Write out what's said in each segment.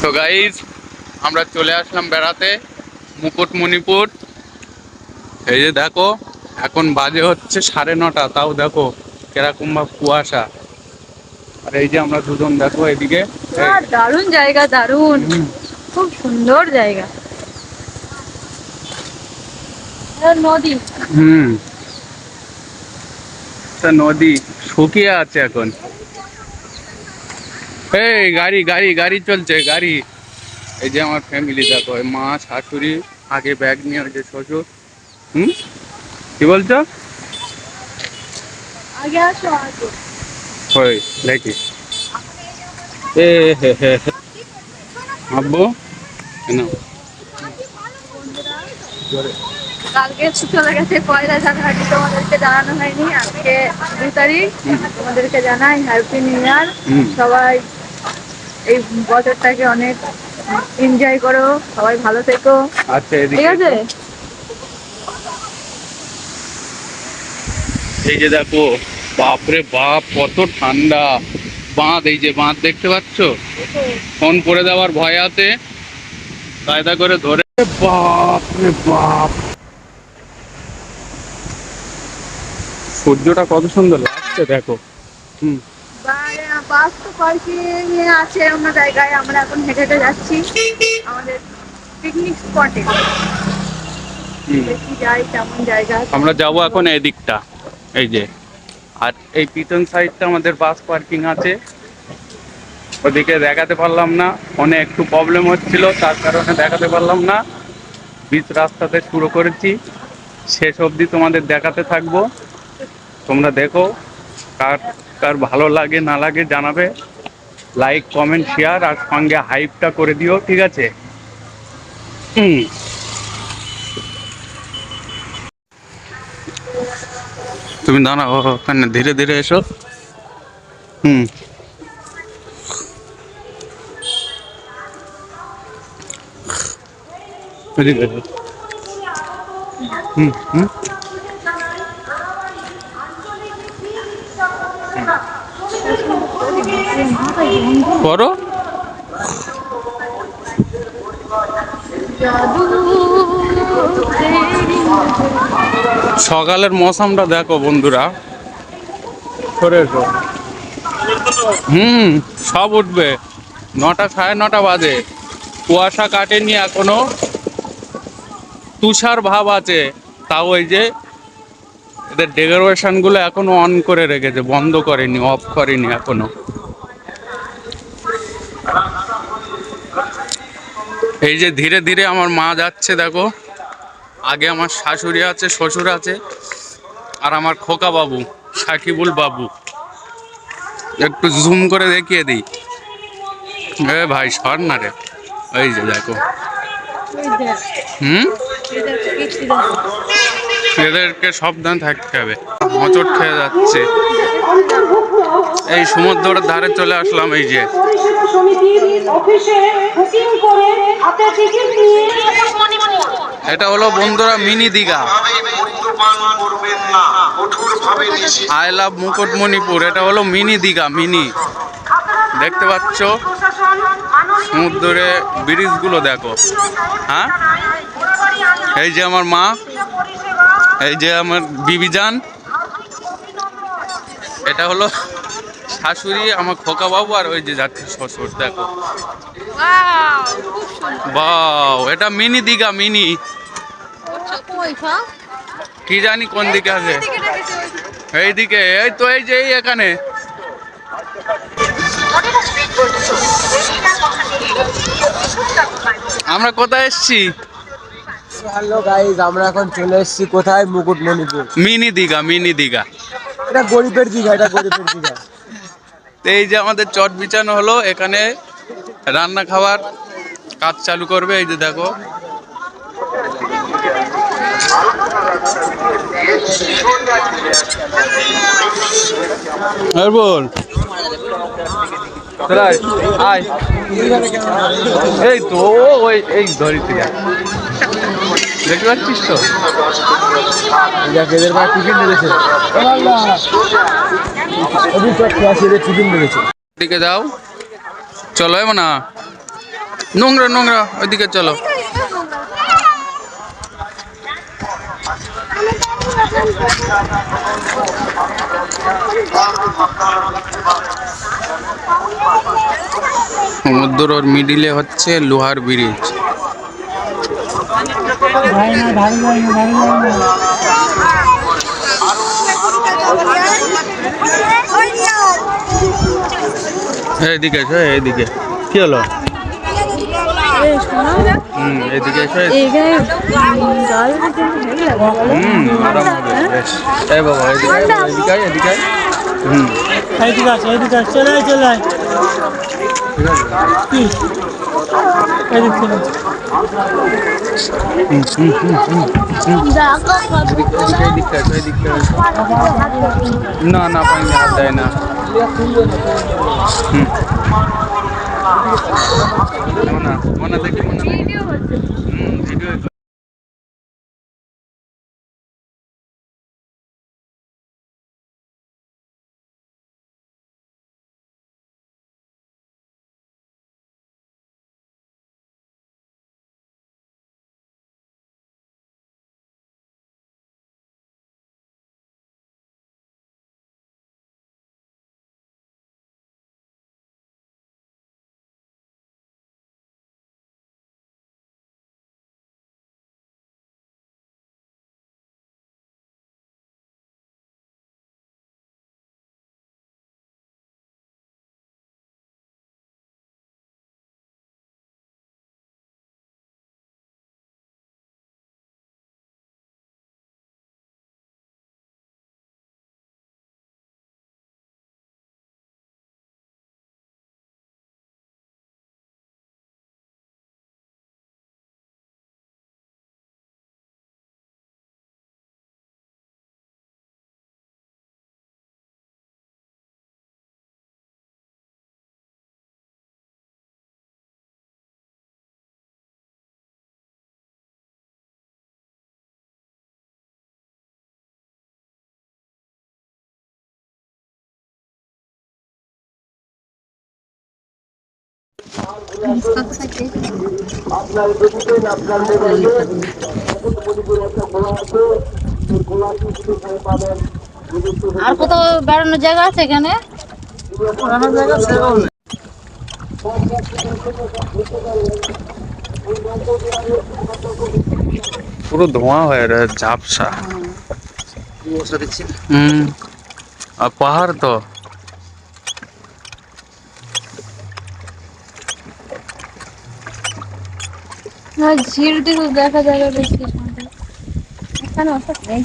তো গাইজ আমরা চলে আসলাম বেড়াতে মুকুটমণিপুর। এই যে দেখো এখন বাজে হচ্ছে সাড়ে নটা তাও দেখো কীরকম বা কুয়াশা। আর এই যে আমরা দুজন দেখো এদিকে। দারুণ জায়গা দারুণ। খুব সুন্দর জায়গা। নদী। হুম। নদী শুকিয়ে আছে এখন। এই গাড়ি গাড়ি গাড়ি চলছে গাড়ি। এই যে আমার ফ্যামিলি দেখো মা শাশুড়ি আগে ব্যাগ নিয়ে ওই যে শ্বশুর। হুম? কি বলছো? দেখি। এ হে হে হে। আব্বু কেন কালকে তো চলে গেছে পয়লা জানুয়ারি তোমাদেরকে জানানো হয়নি। আজকে দু তারিখ। তোমাদেরকে জানাই হ্যাপি নিউ ইয়ার সবাই এই বছরটাকে অনেক এনজয় করো সবাই ভালো থেকো। আচ্ছা ঠিক আছে? এই যে দেখো বাপরে বাপ কত ঠান্ডা। বাঁধ এই যে বাঁধ দেখতে পাচ্ছ? ফোন করে দেওয়ার ভয় আছে। কায়দা করে ধরে। বাপ রে বাপ। সূর্যটা কত সুন্দর লাগছে দেখো। হুম। বাস তো পার্কিং আছে অন্য জায়গায় আমরা এখন হেঁটে হেঁটে যাচ্ছি। আমাদের পিকনিক স্পটে দেখি যাই কেমন জায়গা আমরা যাব এখন এদিকটা এই যে। আর এই পিছন সাইডটা আমাদের বাস পার্কিং আছে। ওদিকে দেখাতে পারলাম না ফোনে একটু প্রবলেম হচ্ছিল তার কারণে দেখাতে পারলাম না। বিচ রাস্তাতে শুরু করেছি। শেষ অবধি তোমাদের দেখাতে থাকব। তোমরা দেখো কার কার ভালো লাগে না লাগে জানাবে। লাইক কমেন্ট শেয়ার আর সঙ্গে হাইপটা করে দিও ঠিক আছে? তুমি দাঁড়াও ওখানে ধীরে ধীরে এসো। হুম। হুম হুম। করো সকালের মৌসামটা দেখো বন্ধুরা। সরে এসো। হুম সব উঠবে। নটা সাড়ে নটা বাজে। কুয়াশা কাটেনি এখনও। তুষার ভাব আছে। তাও ওই যে এদের ডেকোরেশনগুলো এখনও অন করে রেখেছে। বন্ধ করেনি অফ করেনি এখনও। এই যে ধীরে ধীরে আমার মা যাচ্ছে, দেখো। আগে আমার শাশুড়ি আছে, শ্বশুর আছে, আর আমার খোকা বাবু, সাকিবুল বাবু। একটু জুম করে দেখিয়ে দিই। এ ভাই, সর না রে। এই যে দেখো। হুম? এদেরকে সাবধান থাকতে হবে। মোচড় খেয়ে যাচ্ছে। এই সমুদ্রের ধারে চলে আসলাম এই যে। এটা হলো বন্ধুরা mini Digha. I love Mukutmanipur. এটা হলো মিনি দীঘা, মিনি। দেখতে পাচ্ছ? সমুদ্রে ব্রিজগুলো দেখো। হ্যাঁ? এই যে আমার মা। এই যে আমার বিবিজান এটা হলো শাশুড়ি আমার খোকা বাবু আর ওই যে যাচ্ছে শ্বশুর দেখো। বাও এটা মিনি দীঘা মিনি। কি জানি কোন দিকে আছে। এইদিকে এই তো এই যে এই এখানে। আমরা কোথায় এসছি? হ্যালো গাইজ আমরা এখন চলে এসেছি কোথায়? Mukutmanipur. Mini Digha mini Digha. এটা গরিবের দিঘা এটা গরিবের দিঘা। তো এই যে আমাদের চট বিছানো হলো এখানে রান্না খাবার কাজ চালু করবে এই যে দেখো। আর বল। আয়, এই তো ওই এই ধরি থেকে দেখতে পাচ্ছিস তো? দেখ এদের ভাই টিফিন দিয়েছে টিফিন দিয়েছে। দিকে যাও। চলো এমন না। নোংরা নোংরা ওইদিকে চলো। সমুদ্রর মিডিলে হচ্ছে লোহার ব্রিজ এদিকে এসো এদিকে। কি হলো? হুম এদিকে এসো হুম আরাম হবে বেশ। এই বাবা এদিকে এদিকে এদিকে। হুম। এদিকে আছে এদিকে আছে চলে চলে ঠিক আছে। কি না চলে আয়। দেয় না এসো, এদিকে এসো। না না আর কোথাও বেড়ানোর জায়গা আছে এখানে? পুরো ধোঁয়া হয়ে রয়েছে ঝাপসা। হুম। আর পাহাড় তো। না ঝিল টিল দেখা যাবে বেশি সুন্দর। এখানে নেই।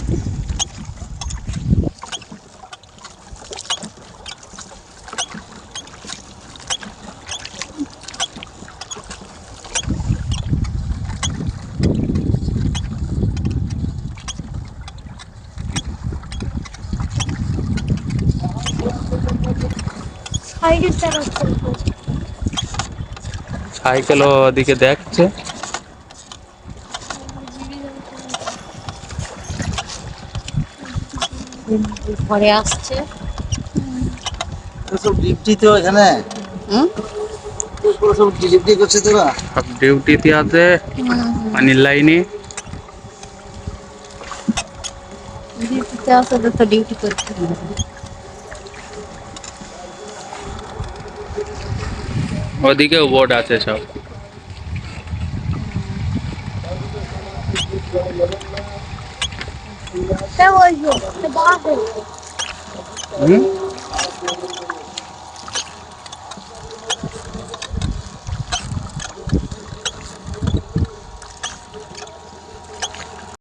সাইকেল ওদিকে দেখছে। ঘরে আসছে। সব ডিউটি তো এখানে? হুম? সব ডিউটি করছে তোরা সব ডিউটিতে আছে পানির লাইনে। ডিউটিতে আসে তো তো ডিউটি করতে। ওদিকেও বোর্ড আছে সব। 才我有十八岁。嗯。